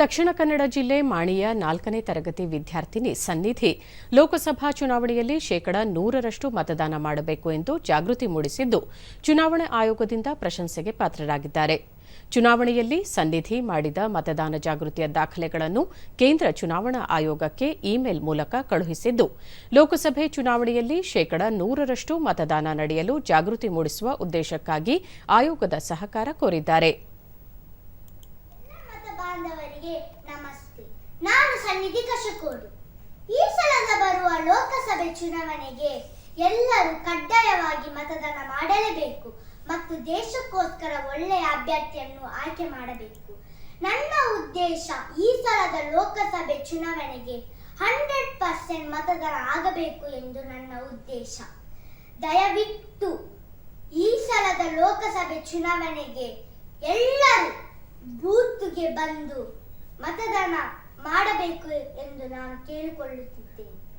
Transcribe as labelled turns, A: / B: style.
A: ದಕ್ಷಿಣ ಕನ್ನಡ ಜಿಲ್ಲೆ ಮಾಣಿಯ ನಾಲ್ಕನೇ ತರಗತಿ ವಿದ್ಯಾರ್ಥಿನಿ ಸನ್ನಿಧಿ. ಲೋಕಸಭಾ ಚುನಾವಣೆಯಲ್ಲಿ ಶೇಕಡ ನೂರರಷ್ಟು ಮತದಾನ ಮಾಡಬೇಕು ಎಂದು ಜಾಗೃತಿ ಮೂಡಿಸಿದ್ದು, ಚುನಾವಣಾ ಆಯೋಗದಿಂದ ಪ್ರಶಂಸೆಗೆ ಪಾತ್ರರಾಗಿದ್ದಾರೆ. ಚುನಾವಣೆಯಲ್ಲಿ ಸನ್ನಿಧಿ ಮಾಡಿದ ಮತದಾನ ಜಾಗೃತಿಯ ದಾಖಲೆಗಳನ್ನು ಕೇಂದ್ರ ಚುನಾವಣಾ ಆಯೋಗಕ್ಕೆ ಇಮೇಲ್ ಮೂಲಕ ಕಳುಹಿಸಿದ್ದು, ಲೋಕಸಭೆ ಚುನಾವಣೆಯಲ್ಲಿ ಶೇಕಡ ನೂರರಷ್ಟು ಮತದಾನ ನಡೆಯಲು ಜಾಗೃತಿ ಮೂಡಿಸುವ ಉದ್ದೇಶಕ್ಕಾಗಿ ಆಯೋಗದ ಸಹಕಾರ ಕೋರಿದ್ದಾರೆ.
B: ಬಾಂಧವರಿಗೆ ನಮಸ್ತೆ. ನಾನು ಸನ್ನಿಧಿ ಕಶಕೋಡು ಈ ಸಲದ ಬರುವ ಲೋಕಸಭೆ ಚುನಾವಣೆಗೆ ಎಲ್ಲರೂ ಕಡ್ಡಾಯವಾಗಿ ಮತದಾನ ಮಾಡಲೇಬೇಕು ಮತ್ತು ದೇಶಕ್ಕೋಸ್ಕರ ಒಳ್ಳೆಯ ಅಭ್ಯರ್ಥಿಯನ್ನು ಆಯ್ಕೆ ಮಾಡಬೇಕು. ನನ್ನ ಉದ್ದೇಶ ಈ ಸಲದ ಲೋಕಸಭೆ ಚುನಾವಣೆಗೆ ಹಂಡ್ರೆಡ್ ಪರ್ಸೆಂಟ್ ಮತದಾನ ಆಗಬೇಕು ಎಂದು ನನ್ನ ಉದ್ದೇಶ. ದಯವಿಟ್ಟು ಈ ಸಲದ ಲೋಕಸಭೆ ಚುನಾವಣೆಗೆ ಎಲ್ಲರೂ ಬೂತ್ಗೆ ಬಂದು ಮತದಾನ ಮಾಡಬೇಕು ಎಂದು ನಾನು ಕೇಳಿಕೊಳ್ಳುತ್ತಿದ್ದೇನೆ.